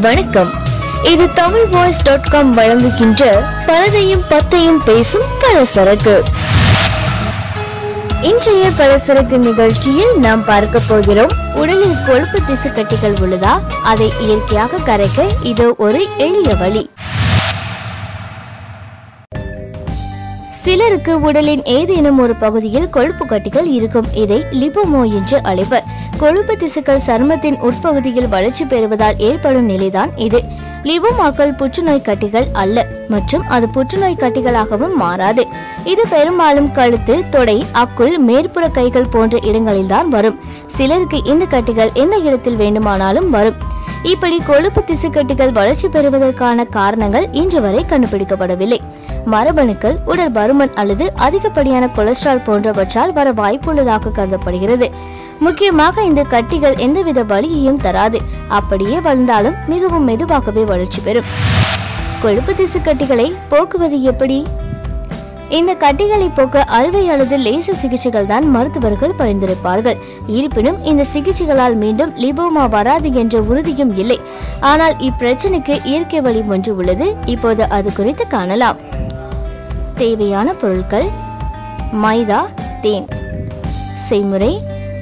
வணக்கம். இது Tamil voice dot com வழங்குகின்ற பலதையும் பத்தையும் பேசும் பலசரக்கு. இன்றைய பலசரக்கு நிகழ்ச்சியில் நாம் பார்க்க போகிறோம் உடலில் கொழுப்பு திசு கட்டிகள் உள்ளதா? அதை இயற்கையாக கரைக்க இது ஒரு எளிய வழி. சிலருக்கு உடலின் ஏதேனும் ஒரு பகுதியில் கொழுப்பு கட்டிகள் இருக்கும். இதை லிபோமோ என்று அழைப்பர். கொழுப்பு திசுக்கள் சருமத்தின் உட்பகுதியில் வளர்ச்சி பெறுவதால் ஏற்படும் நிலைதான் இது. லிபோமாக்கள் புற்றுநோய் கட்டிகள் அல்ல மற்றும் அது புற்றுநோய் கட்டிகளாகவும் மாறாது. இது பெரும்பாலும் கழுத்து தொடை அக்குள் மேற்புற கைகள் போன்ற இடங்களில்தான் வரும். சிலருக்கு இந்த கட்டிகள் எந்த இடத்தில் வேண்டுமானாலும் வரும். இப்படி கொழுப்பு திசுக்கட்டிகள் வளர்ச்சி பெறுவதற்கான காரணங்கள் இன்று வரை கண்டுபிடிக்கப்படவில்லை. மரபணுக்கள் உடல் பருமன் அல்லது அதிகப்படியான கொலஸ்ட்ரால் போன்றவற்றால் வர வாய்ப்புள்ளதாக கருதப்படுகிறது. முக்கியமாக இந்த கட்டிகள் எந்தவித வலியையும் தராது. அப்படியே வளர்ந்தாலும் மிகவும் மெதுவாகவே வளர்ச்சி பெறும். கொழுப்பு திசு கட்டிகளை போக்குவது எப்படி? இந்த கட்டிகளை போக்க அறுவை அல்லது லேசர் சிகிச்சைகள் தான் மருத்துவர்கள் பரிந்துரைப்பார்கள். இருப்பினும் இந்த சிகிச்சைகளால் மீண்டும் லிபோமா வராது என்ற உறுதியும் இல்லை. ஆனால் இப்பிரச்சனைக்கு இயற்கை வழி ஒன்று உள்ளது. இப்போது அது குறித்து காணலாம். தேவையான பொருட்கள் மைதா தேன். செய்முறை.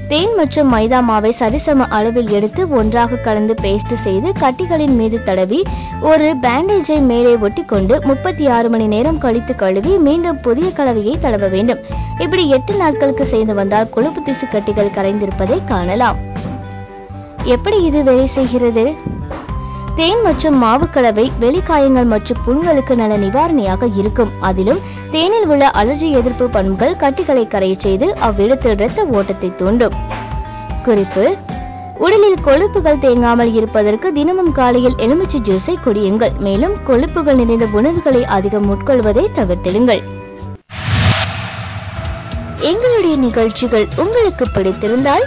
தேன் மற்றும் மைதா மாவை சரிசம அளவில் எடுத்து ஒன்றாக கலந்து பேஸ்ட் செய்து கட்டிகளின் மீது தடவி ஒரு பேண்டேஜை மேலே ஒட்டிக்கொண்டு முப்பத்தி ஆறு மணி நேரம் கழித்து கழுவி மீண்டும் புதிய கலவையை தடவ வேண்டும். இப்படி எட்டு நாட்களுக்கு செய்து வந்தால் கொழுப்பு திசு கட்டிகள் கரைந்திருப்பதை காணலாம். எப்படி இது வேலை செய்கிறது? தேன் மற்றும் மாவு கலவை வெளிக்காயங்கள் மற்றும் புண்களுக்கு நல்ல நிவாரணியாக இருக்கும். அதிலும் தேனில் உள்ள அலர்ஜி எதிர்ப்பு பண்புகள் கட்டிகளை கரைய செய்து அவ்விடத்தில் இரத்த ஓட்டத்தை தூண்டும். குறிப்பு உடலில் கொழுப்புகள் தேங்காமல் இருப்பதற்கு தினமும் காலையில் எலுமிச்சை ஜூஸை குடியுங்கள். மேலும் கொழுப்புகள் நிறைந்த உணவுகளை அதிகம் உட்கொள்வதை தவிர்த்திடுங்கள். எங்களுடைய நிகழ்ச்சிகள் உங்களுக்கு பிடித்திருந்தால்